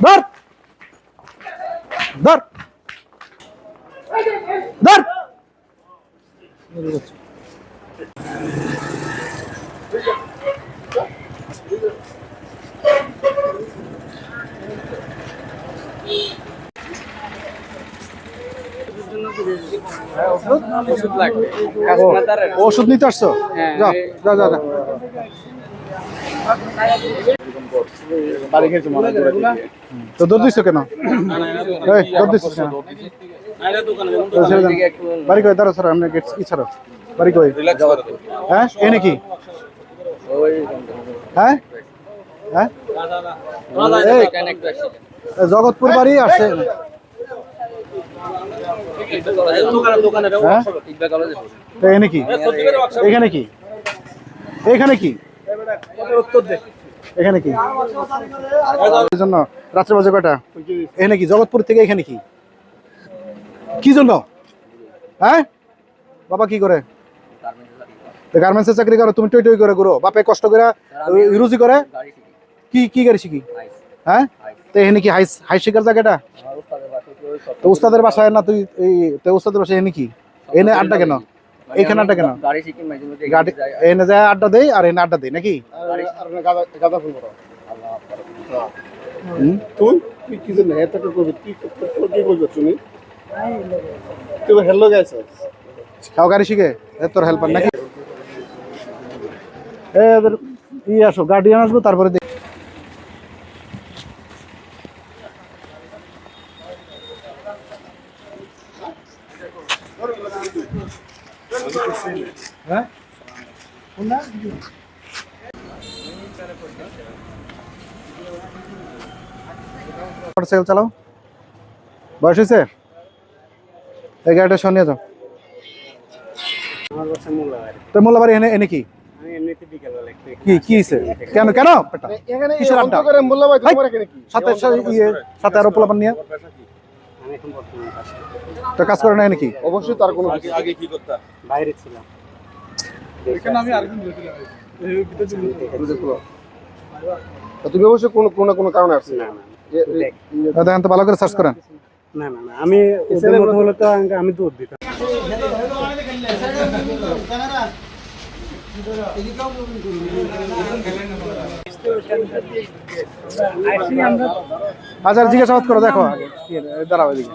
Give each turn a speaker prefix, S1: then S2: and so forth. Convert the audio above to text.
S1: ধর। ধর। ধর।
S2: ওষুধ
S1: নিতে আসছো?
S2: হ্যাঁ,
S1: যা যা যা। তো দৌড় দিচ্ছ কেন? দৌড়। বাড়ি দাঁড়া স্যার আপনি গেট কি ছাড়ো। বাড়ি কই? হ্যাঁ নাকি? হ্যাঁ? হ্যাঁ? জগৎপুর বাড়ি আসছে হ্যাঁ? তো এখানে কি? এখানে কি? এখানে কি? জন্য রাত্রে বাজে কয়টা? এখানে কি? জগৎপুর থেকে এখানে কি? কি জন্য? হ্যাঁ? বাবা কি করে? চাকরি করো, তুমি টই টই করে ঘুরো। বাপে কষ্ট করে রুজি করে। কি কি গাড়ি শিখি? হ্যাঁ? তো এখানে কি হাই শিকার জায়গাটা? তো উস্তাদের বাসায় না, তুই এই উস্তাদের বাসায় এনে কি? এনে আড্ডা কেন? এইখানে আড্ডা কেন?
S2: গাড়ি শিখি মাঝে
S1: গাড়ি এনে যায় আড্ডা দেই আর এনে আড্ডা দেই নাকি? হুম?
S3: তুই? তুই কি জন্য এত করবি কি তোর কি করবি তুমি তুই হেলো গেছে
S1: খাও গাড়ি শিখে? এ তোর হেল্পার নাকি? এ এদের ই আসো গার্ডিয়ান আসব তারপরে হ্যাঁ মোটরসাইকেল চালাও। বয়স হয়েছে? এই গাড়িটা সরিয়ে যাও। তোর মোল্লাবাড়ি এনে এনে কি? কি কি হইছে? কেন কেন? কিসের আড্ডা? সাথে ইয়ে সাথে আরও পোলাপান নিয়ে। তো কাজ করে নাই নাকি?
S3: অবশ্যই তার কোনো বাইরে ছিলাম। তা তুমি অবশ্যই কোনো কোনো না কোনো কারণে আসছি। না
S1: দেখেন তো ভালো করে সার্চ করেন।
S3: না না না। আমি ওদের মতো হলে তো আমি দুধ দিতাম।
S1: আচ্ছা জিজ্ঞাসাবাদ করো দেখো। দাঁড়াও এদিকে।